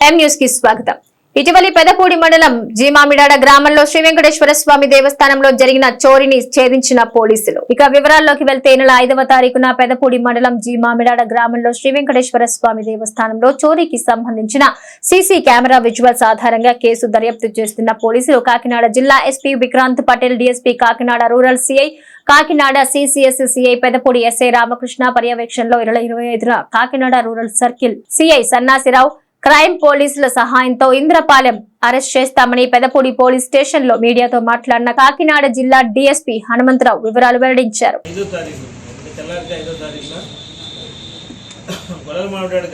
ఎం న్యూస్కి స్వాగతం. ఇటీవలి పెదపూడి మండలం జీమామిడాడ గ్రామంలో శ్రీ వెంకటేశ్వర స్వామి దేవస్థానంలో జరిగిన చోరీని ఛేదించిన పోలీసులు. ఇక వివరాల్లోకి వెళ్తే నెల ఐదవ తారీఖున పెదపూడి మండలం జీమామిడాడ గ్రామంలో శ్రీ వెంకటేశ్వర స్వామి దేవస్థానంలో చోరీకి సంబంధించిన సీసీ కెమెరా విజువల్స్ ఆధారంగా కేసు దర్యాప్తు చేస్తున్న పోలీసులు కాకినాడ జిల్లా SP Vikrant Patel DSP Kakinada rural CI Kakinada CCS CI Pedapudi SI Ramakrishna పర్యవేక్షణలో ఇరవై ఇరవై ఐదున Kakinada rural circle CI Sannasirao crime పోలీసుల సహాయంతో ఇంద్రపాలెం అరెస్ట్ చేస్తామని పెదపూడి పోలీస్ స్టేషన్లో మీడియాతో మాట్లాడిన కాకినాడ జిల్లా డీఎస్పీ హనుమంతరావు వివరాలు వెల్లడించారు.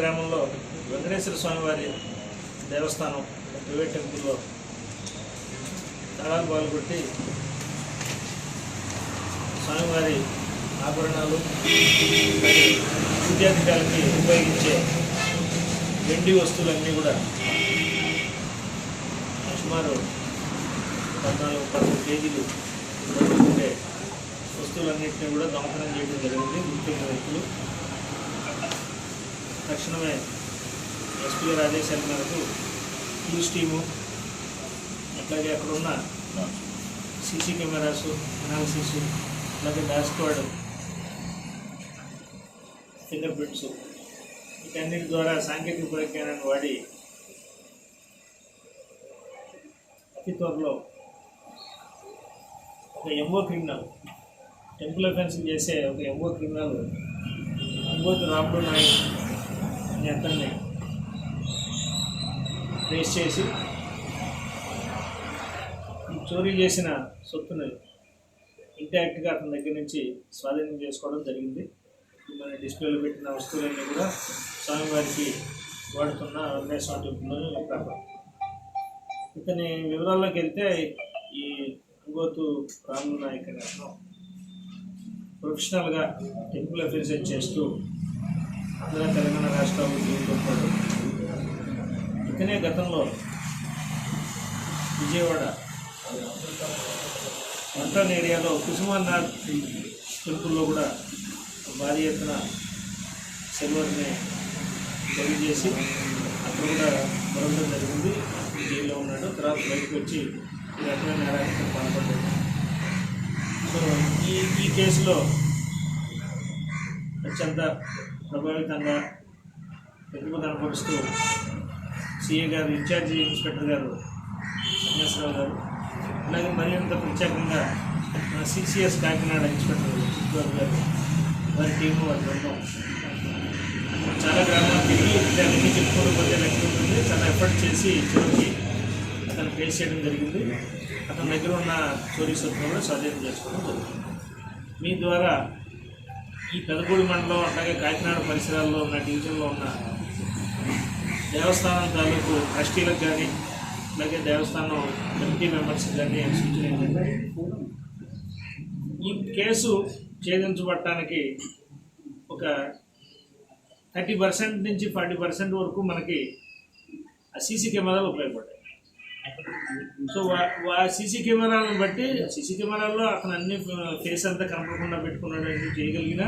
గ్రామంలో వెంకటేశ్వర స్వామివారి దేవస్థానం ప్రైవేట్ టెంపుల్లో తాళాలు పాల్గొట్టి స్వామివారి ఆభరణాలు అలాగే ఉపయోగించే వెండి వస్తువులన్నీ కూడా సుమారు పద్నాలుగు పదమూడు కేజీలు ఉండే వస్తువులన్నింటినీ కూడా దొంగతనం చేయడం జరిగింది. ముఖ్యమైన వ్యక్తులు తక్షణమే ఎస్పీ గారి ఆదేశాల మేరకు న్యూస్ టీము అట్లాగే అక్కడ ఉన్న సీసీ కెమెరాస్ అనాలిసిస్ అలాగే డాష్ స్క్వాడ్ ఫింగర్ ప్రింట్స్ వీటన్నిటి ద్వారా సాంకేతిక పరిజ్ఞానాన్ని వాడి అతి త్వరలో ఒక ఎంఓ క్రిమినల్ టెంపుల్ అఫెన్స్ చేసే ఒక ఎంఓ క్రిమినల్ అంబోతి రాముడు నాయక్ అనే అతన్ని ట్రేస్ చేసి చోరీ చేసిన సొత్తుని ఇంటాక్ట్గా అతని దగ్గర నుంచి స్వాధీనం చేసుకోవడం జరిగింది. మన డిస్ప్లేలో పెట్టిన వస్తువులన్నీ కూడా స్వామివారికి వాడుతున్న వెంకటేశ్వర టెంపుల్లోని ఇతని వివరాల్లోకి వెళ్తే ఈ అంగోతు రాములు నాయక్ గారు ప్రొఫెషనల్గా టెంపుల్ అఫేర్స్ చేస్తూ ఆంధ్ర తెలంగాణ రాష్ట్రాలు జీవితంతో ఇతనే గతంలో విజయవాడ వంటన్ ఏరియాలో కుసుమనాథ్ టెంపుల్లో కూడా భారీ ఎత్తున సిల్వర్ని బలి చేసి అక్కడ కూడా మరొకటి జరిగింది. జైల్లో ఉన్నాడు. తర్వాత బయటకు వచ్చి ఈ రకమైన నేరానికి పాల్పడ్డాడు. సో ఈ ఈ కేసులో అత్యంత ప్రభావితంగా ప్రతిభ కనపరుస్తూ సిఏ గారు ఇన్ఛార్జి ఇన్స్పెక్టర్ గారు సన్యాసరావు గారు అలాగే మరింత ప్రత్యేకంగా మన సిసిఎస్ కాకినాడ ఇన్స్పెక్టర్ గారు వారి టీము వారి బృందం చాలా గ్రామాలు తిరిగి అన్ని చెప్పుకోవడం పోతే లెక్క ఉంటుంది. చాలా ఎఫర్ట్ చేసి చివరికి అతను ఫేస్ చేయడం జరిగింది. అతని దగ్గర ఉన్న చోరీ సూత్రంలో కూడా స్వాధీనం చేసుకోవడం జరిగింది మీ ద్వారా ఈ పెదపూడి మండలం అట్లాగే కాకినాడ పరిసరాల్లో ఉన్న డివిజన్లో ఉన్న దేవస్థానం తాలూకు ట్రస్టీలకు కానీ అలాగే దేవస్థానం కమిటీ మెంబర్స్ కానీ సూచన ఏంటంటే ఈ కేసు ఛేదించబడటానికి ఒక థర్టీ పర్సెంట్ నుంచి ఫార్టీ పర్సెంట్ వరకు మనకి ఆ సీసీ కెమెరాలు ఉపయోగపడ్డాయి సో వా సీసీ కెమెరాలను బట్టి సీసీ కెమెరాల్లో అతను అన్ని ఫేస్ అంతా కనపడకుండా పెట్టుకున్నాడు అని చేయగలిగిన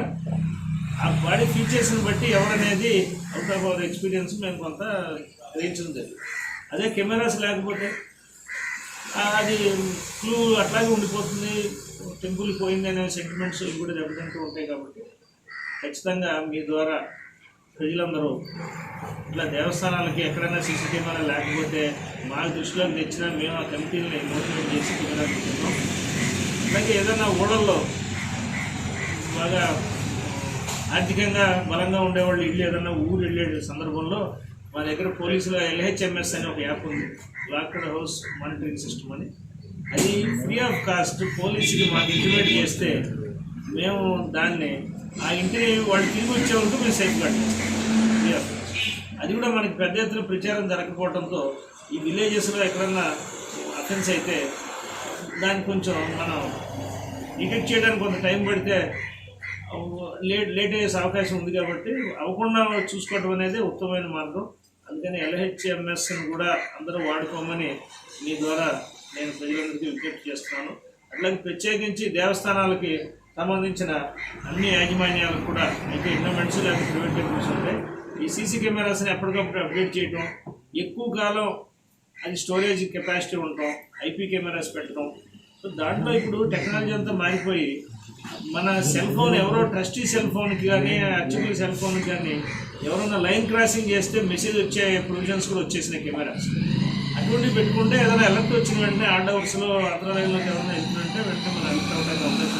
ఆ బాడీ ఫీచర్స్ని బట్టి ఎవరనేది అవుట్ ఆఫ్ అవర్ ఎక్స్పీరియన్స్ మేము కొంత గ్రహించడం జరిగింది. అదే కెమెరాస్ లేకపోతే అది క్లూ అట్లాగే ఉండిపోతుంది. టెంపుల్ పోయింది అనే సెంటిమెంట్స్ ఇవి కూడా దెబ్బతింటూ ఉంటాయి కాబట్టి ఖచ్చితంగా మీ ద్వారా ప్రజలందరూ ఇట్లా దేవస్థానాలకి ఎక్కడైనా సీసీ కెమెరా లేకపోతే మా దృష్టిలోకి తెచ్చినా మేము ఆ కమిటీని మోటివేట్ చేసి కెమెరా అలాగే ఏదైనా ఊళ్ళల్లో బాగా ఆర్థికంగా బలంగా ఉండేవాళ్ళు ఇల్లు ఏదైనా ఊరు వెళ్ళే సందర్భంలో మా దగ్గర పోలీసులు ఎల్హెచ్ఎంఎస్ అనే ఒక యాప్ ఉంది. లాక్డ్ హౌస్ మానిటరింగ్ సిస్టమ్ అని. అది ఫ్రీ ఆఫ్ కాస్ట్ పోలీసుకి మాకు ఇంటిమేట్ చేస్తే మేము దాన్ని ఆ ఇంటి వాళ్ళు తిరిగి వచ్చే వరకు మేము సేఫ్ గార్డ్ చేస్తాం ఫ్రీ ఆఫ్ అది కూడా మనకి పెద్ద ఎత్తున ప్రచారం జరగకపోవడంతో ఈ విలేజెస్లో ఎక్కడన్నా అఫెన్స్ అయితే దాన్ని కొంచెం మనం డిటెక్ట్ చేయడానికి కొంత టైం పడితే లేట్ లేట్ అయ్యే అవకాశం ఉంది కాబట్టి అవ్వకుండా చూసుకోవడం అనేది ఉత్తమమైన మార్గం. అందుకని ఎల్హెచ్ఎంఎస్ని కూడా అందరూ వాడుకోమని మీ ద్వారా నేను ప్రజలందరికీ విజ్ఞప్తి చేస్తున్నాను. అట్లాగే ప్రత్యేకించి దేవస్థానాలకి సంబంధించిన అన్ని యాజమాన్యాలకు కూడా అయితే ఇన్నోమెంట్స్ లేకపోతే ప్రైవేట్ ఉంటాయి. ఈ సీసీ కెమెరాస్ని ఎప్పటికప్పుడు అప్డేట్ చేయటం ఎక్కువ కాలం అది స్టోరేజ్ కెపాసిటీ ఉండటం ఐపీ కెమెరాస్ పెట్టడం సో దాంట్లో ఇప్పుడు టెక్నాలజీ అంతా మారిపోయి మన సెల్ ఫోన్ ఎవరో ట్రస్టీ సెల్ ఫోన్కి కానీ అర్చకుల సెల్ ఫోన్కి కానీ ఎవరైనా లైన్ క్రాసింగ్ చేస్తే మెసేజ్ వచ్చే ప్రొవిజన్స్ కూడా వచ్చేసినాయి కెమెరాస్ అటువంటి పెట్టుకుంటే ఏదైనా ఎలర్ట్ వచ్చిన వెంటనే ఆర్డ్ అవర్స్లో అదర్ లైన్లోకి ఏదైనా వెళ్తుందంటే వెంటనే మనం ఎలర్ట్ అవ్వడానికి అవకాశం ఉంటుంది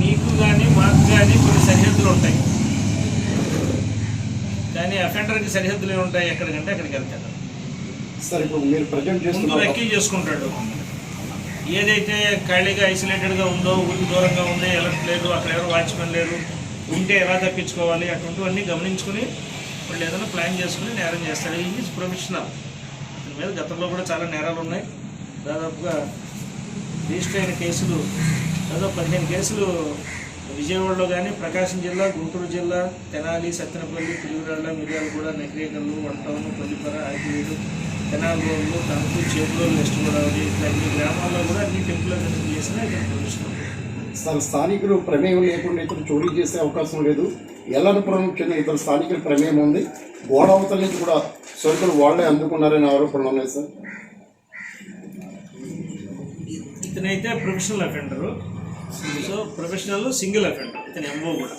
మీకు కానీ మాకు కానీ కొన్ని సరిహద్దులు ఉంటాయి. కానీ అఫెండర్కి సరిహద్దులు ఏమి ఉంటాయి? ఎక్కడికంటే అక్కడికి వెళ్తాడు. సార్ ఇప్పుడు మీరు ప్రజెంట్ ముందు రెక్కీ చేసుకుంటాడు. ఏదైతే ఖాళీగా ఐసోలేటెడ్గా ఉందో ఊరికి దూరంగా ఉంది ఎలర్ట్ లేదు అక్కడ ఎవరు వాచ్మెన్ లేరు ఉంటే ఎలా తప్పించుకోవాలి అటువంటివన్నీ గమనించుకుని వాళ్ళు ఏదైనా ప్లాన్ చేసుకుని నేరం చేస్తాడు ఈజ్ ప్రొఫెషనల్ అతని మీద గతంలో కూడా చాలా నేరాలు ఉన్నాయి. దాదాపుగా రిజిస్టర్ అయిన కేసులు దాదాపు పదిహేను కేసులు విజయవాడలో కానీ ప్రకాశం జిల్లా గుంటూరు జిల్లా తెనాలి సత్తెనపల్లి పిలుగురాళ్ళ మిర్యాలగూడ కూడా వంటవను పల్లిపర ఆకివీడు తెనాలి రోడ్లు తణుకు చేపులో వెస్ట్ గోదావరి ఇట్లా అన్ని గ్రామాల్లో కూడా అన్ని టెంపుల్ దర్శనం చేసినా ఇక్కడ స్థానికులు ప్రమేయం లేకుండా ఇతను చోరీ చేసే అవకాశం లేదు. ఎల్లనపురం చెందిన ఇతర స్థానికుల ప్రమేయం ఉంది. గోడ అవతల నుంచి కూడా సరుకులు వాళ్ళే అందుకున్నారనే ఆరోపణలు ఉన్నాయి sir. ఇతనైతే professional offender. So professional single offender. ఇతని ఎంఓ కూడా.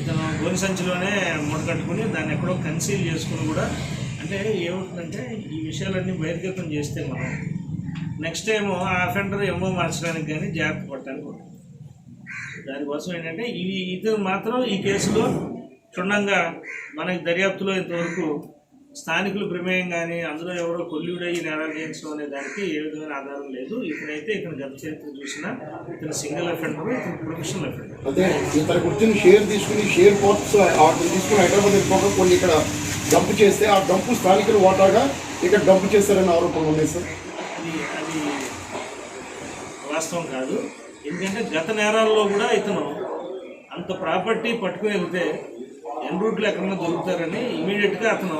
ఇతను గోని సంచిలోనే మూట కట్టుకుని దాన్ని ఎక్కడో కన్సీల్ చేసుకుని కూడా అంటే ఏమవుతుందంటే ఈ విషయాలన్నీ బహిర్గతం చేస్తే మనం నెక్స్ట్ టైం ఆ అఫెండర్ ఎంఓ మార్చడానికి కానీ జాగ్రత్త పడటానికి ఉంటుంది. దానికోసం ఏంటంటే ఇది ఇది మాత్రం ఈ కేసులో క్షుణ్ణంగా మనకి దర్యాప్తులో ఇంతవరకు స్థానికుల ప్రమేయం కానీ అందులో ఎవరో కొల్లుడై నేరాలు చేయించడం అనే దానికి ఏ విధమైన ఆధారం లేదు. ఇతనైతే ఇతను గత చరిత్ర చూసినా ఇతను సింగిల్ అఫెండర్ ఇతను ప్రొఫెషనల్ అఫెండర్ అదే ఇతని గుర్తుని షేర్ తీసుకుని షేర్ పోర్ట్స్ తీసుకుని హైదరాబాద్ వెళ్ళిపోక కొన్ని ఇక్కడ డంప్ చేస్తే ఆ డంపు స్థానికులు వాటాగా ఇక్కడ డంప్ చేస్తారనే ఆరోపణలు ఉన్నాయి సార్ అది అది వాస్తవం కాదు. ఎందుకంటే గత నేరాల్లో కూడా ఇతను అంత ప్రాపర్టీ పట్టుకుని వెళ్తే ఎన్ రూట్లో ఎక్కడైనా దొరుకుతారని ఇమీడియట్గా అతను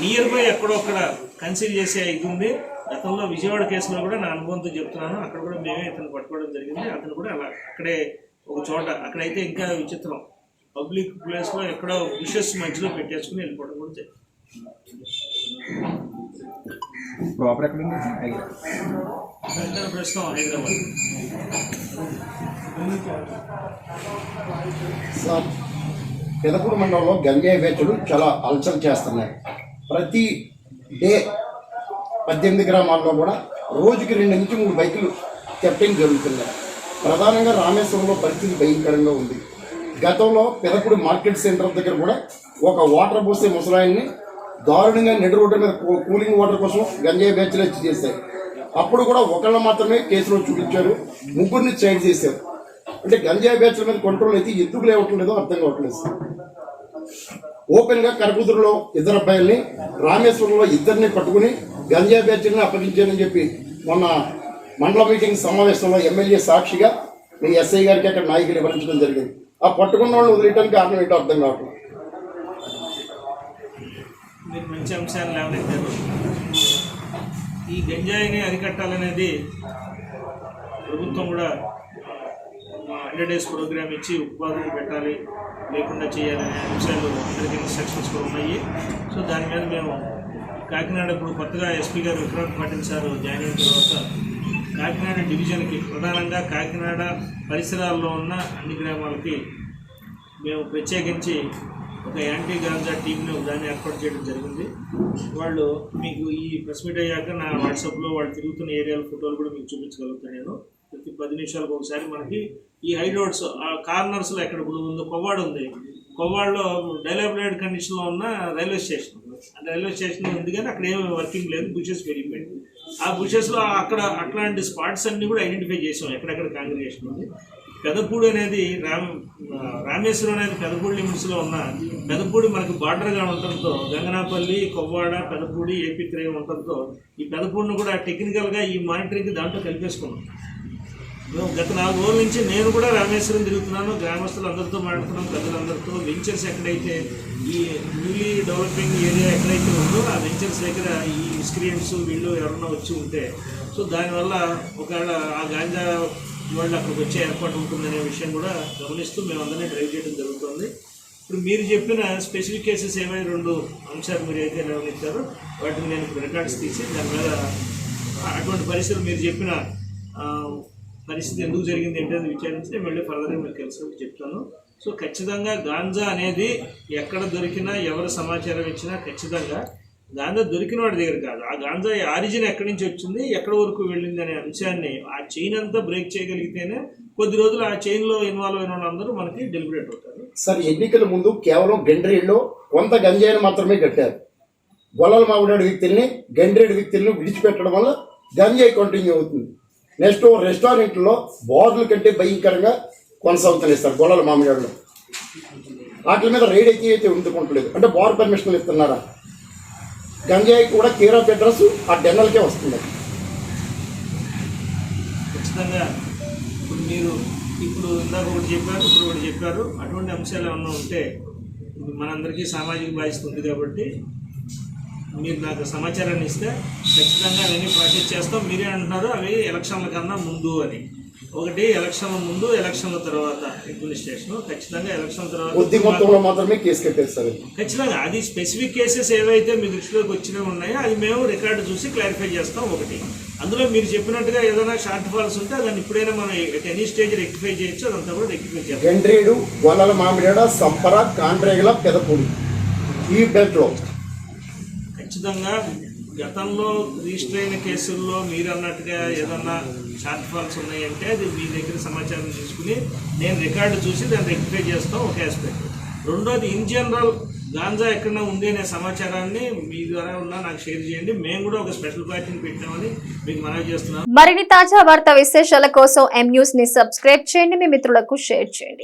నియర్ బై ఎక్కడో అక్కడ కన్సీల్ చేసే ఇది ఉంది. గతంలో విజయవాడ కేసులో కూడా నా అనుభవంతో చెప్తున్నాను. అక్కడ కూడా మేమే ఇతను పట్టుకోవడం జరిగింది. అతను కూడా అలా అక్కడే ఒక చోట అక్కడైతే ఇంకా విచిత్రం. పబ్లిక్ ప్లేస్లో ఎక్కడో బుషెస్ మధ్యలో పెట్టేసుకుని వెళ్ళిపోవడం కూడా జరిగింది. ప్రాపర్ ఎక్కడ ఉంది? వెంటనే ప్రశ్న హైదరాబాద్. సార్ మండలంలో గంజాయి వేచలు చాలా అలచల్ చేస్తున్నాయి. ప్రతి డే పద్దెనిమిది గ్రామాల్లో కూడా రోజుకి రెండు నుంచి మూడు బైకులు కెప్టింగ్ జరుగుతున్నాయి ప్రధానంగా రామేశ్వరంలో పరిస్థితి భయంకరంగా ఉంది. గతంలో పెదకుడు మార్కెట్ సెంటర్ దగ్గర కూడా ఒక వాటర్ పోసే ముసలాయిని దారుణంగా నెడు రోడ్డు మీద కూలింగ్ వాటర్ కోసం గంజాయి బ్యాచ్లు వచ్చి చేశారు అప్పుడు కూడా ఒకళ్ళు మాత్రమే కేసులో చూపించారు ముగ్గురిని చైల్డ్ చేశారు. అంటే గంజాయి బ్యాచ్ల మీద కంట్రోల్ అయితే ఎందుకు లేవట్లేదో అర్థం కావట్లేదు సార్. ఓపెన్గా కరకుదురులో ఇద్దరు అబ్బాయిల్ని రామేశ్వరంలో ఇద్దరిని పట్టుకుని గంజా బ్యాచ్ని అప్పగించానని చెప్పి మొన్న మండల మీటింగ్ సమావేశంలో ఎమ్మెల్యే సాక్షిగా మీ ఎస్ఐ గారికి అక్కడ నాయకులు వివరించడం జరిగింది. ఆ పట్టుకున్న వాళ్ళు వదిలేయడానికి కారణం ఏంటో అర్థం కావట్లేదు. మీరు మంచి అంశాన్ని లేవనెత్తారు. ఈ గంజాయిని అరికట్టాలనేది ప్రభుత్వం కూడా హండ్రెడ్ డేస్ ప్రోగ్రామ్ ఇచ్చి ఉపాధులు పెట్టాలి లేకుండా చేయాలనే అంశాలు అందరికీ ఇన్స్ట్రక్షన్స్ కూడా ఉన్నాయి. సో దాని మీద మేము కాకినాడ ఇప్పుడు కొత్తగా ఎస్పీ గారు విక్రాంత్ పాటిల్ సార్ జాయిన్ అయిన తర్వాత కాకినాడ డివిజన్కి ప్రధానంగా కాకినాడ పరిసరాల్లో ఉన్న అన్ని గ్రామాలకి మేము ప్రత్యేకించి ఒక యాంటీ గాంజా టీంని దాన్ని ఏర్పాటు చేయడం జరిగింది. వాళ్ళు మీకు ఈ ప్రెస్ మీట్ అయ్యాక నా వాట్సాప్లో వాళ్ళు తిరుగుతున్న ఏరియాల ఫోటోలు కూడా మీకు చూపించగలుగుతాను నేను. ప్రతి పది నిమిషాలకు ఒకసారి మనకి ఈ హై రోడ్స్ ఆ కార్నర్స్లో ఎక్కడ ఇప్పుడు ఉందో కొవ్వాడు ఉంది. కొవ్వాడలో డెవలప్డ్ కండిషన్లో ఉన్న రైల్వే స్టేషన్ ఆ రైల్వే స్టేషన్ ఉంది కానీ అక్కడ ఏమి వర్కింగ్ లేదు బుషెస్ పెరిగిపోయింది ఆ బుషెస్లో అక్కడ అట్లాంటి స్పాట్స్ అన్నీ కూడా ఐడెంటిఫై చేసాం ఎక్కడెక్కడ కాంగ్రిగేషన్ ఉంది. పెదపూడి అనేది రామ రామేశ్వరం అనేది పెదపూడి లిమిట్స్లో ఉన్న పెదపూడి మనకు బార్డర్గా ఉండటంతో గంగనాపల్లి కొవ్వాడ పెదపూడి ఏపీ త్రయం ఉండటంతో ఈ పెదపూడిని కూడా టెక్నికల్గా ఈ మానిటరింగ్కి దాంట్లో కలిపేసుకున్నాం. గత నాలుగు రోజుల నుంచి నేను కూడా రామేశ్వరం తిరుగుతున్నాను. గ్రామస్తులు అందరితో మాట్లాడుతున్నాం. ప్రజలందరితో వెంచర్స్ ఎక్కడైతే ఈ న్యూలీ డెవలపింగ్ ఏరియా ఎక్కడైతే ఉందో ఆ వెంచర్స్ దగ్గర ఈ మిస్క్రియంట్స్ వీళ్ళు ఎవరన్నా వచ్చి ఉంటే సో దానివల్ల ఒకవేళ ఆ గాంజా వాళ్ళు అక్కడికి వచ్చే ఏర్పాటు ఉంటుందనే విషయం కూడా గమనిస్తూ మేమందరినీ డ్రైవ్ చేయడం జరుగుతుంది. ఇప్పుడు మీరు చెప్పిన స్పెసిఫిక్ కేసెస్ ఏమైనా రెండు అంశాలు మీరు అయితే నిర్వహించారో వాటిని నేను రికార్డ్స్ తీసి దాని మీద అటువంటి పరిస్థితులు మీరు చెప్పిన పరిస్థితి ఎందుకు జరిగింది ఏంటనేది విచారించి నేను మళ్ళీ ఫర్దర్గా మీకు తెలుసు చెప్తాను. సో ఖచ్చితంగా గాంజా అనేది ఎక్కడ దొరికినా ఎవరు సమాచారం ఇచ్చినా ఖచ్చితంగా గాంజా దొరికిన వాడి దగ్గర కాదు. ఆ గాంజా ఆరిజిన్ ఎక్కడి నుంచి వచ్చింది ఎక్కడ వరకు వెళ్ళింది అనే అంశాన్ని ఆ చైన్ అంతా బ్రేక్ చేయగలిగితేనే కొద్ది రోజులు ఆ చైన్లో ఇన్వాల్వ్ అయిన వాళ్ళందరూ మనకి డెలిబరేట్ అవుతారు. సార్ ఎన్నికల ముందు కేవలం గండ్రేడ్లో కొంత గంజాయిని మాత్రమే కట్టారు. గొల్లల మామిడాడు వ్యక్తుల్ని గండ్రేడు వ్యక్తుల్ని విడిచిపెట్టడం వల్ల గంజాయి కంటిన్యూ అవుతుంది. నెక్స్ట్ రెస్టారెంట్లో బోర్డుల కంటే భయంకరంగా కొనసాగుతున్నాయి సార్ గొల్లల మామిడాడులో వాటి మీద రైడ్ అయితే అయితే ఉంచుకుంటలేదు అంటే బార్ పర్మిషన్లు ఇస్తున్నారా? గంజాయి కూడా కేర్ ఆఫ్ అడ్రస్ ఆ డెన్నల్కే వస్తుంది ఖచ్చితంగా ఇప్పుడు మీరు ఇప్పుడు ఇందాక ఒకటి చెప్పారు ఇప్పుడు ఒకటి చెప్పారు. అటువంటి అంశాలు ఏమన్నా ఉంటే మనందరికీ సామాజిక బాధ్యత ఉంది కాబట్టి మీరు నాకు సమాచారాన్ని ఇస్తే ఖచ్చితంగా అవన్నీ ప్రాసెస్ చేస్తాం. మీరే అంటున్నారు అవి ఎలక్షన్ల కన్నా ముందు అని. ఒకటి ఎలక్షన్ల ముందు ఎలక్షన్ల తర్వాత అడ్మినిస్ట్రేషన్. ఖచ్చితంగా ఎలక్షన్ తర్వాత మాత్రమే కేసు ఇది. ఖచ్చితంగా. అది స్పెసిఫిక్ కేసెస్ ఏవైతే మీ దృష్టిలోకి వచ్చినవి ఉన్నాయో అది మేము రికార్డు చూసి క్లారిఫై చేస్తాం ఒకటి. అందులో మీరు చెప్పినట్టుగా ఏదైనా షార్ట్ ఫాల్స్ ఉంటే దాన్ని ఇప్పుడైనా మనం ఎనీ స్టేజ్ రెక్టిఫై చేయొచ్చు. అదంతా కూడా రెక్టిఫై చేస్తాం. గండ్రేడు మామిడాడ సంపర కాండ్రేగల పెదపూడి. ఈ బెల్ట్లో. ఖచ్చితంగా గతంలో రిజిస్టర్ అయిన కేసుల్లో మీరు అన్నట్టుగా ఏదన్నా షార్ట్ ఫాల్స్ ఉన్నాయంటే అది మీ దగ్గర సమాచారం తీసుకుని నేను రికార్డు చూసి దాన్ని రెక్టిఫై చేస్తాం ఒక ఆస్పెక్ట్ రెండోది ఇన్ జనరల్ గాంజా ఎక్కడ ఉంది అనే సమాచారాన్ని మీ ద్వారా ఉన్నా నాకు షేర్ చేయండి. మేము కూడా ఒక స్పెషల్ పార్టీని పెట్టామని మీకు మనవి చేస్తున్నాం. మరిన్ని తాజా వార్త విశేషాల కోసం ఎం న్యూస్ని సబ్స్క్రైబ్ చేయండి. మీ మిత్రులకు షేర్ చేయండి.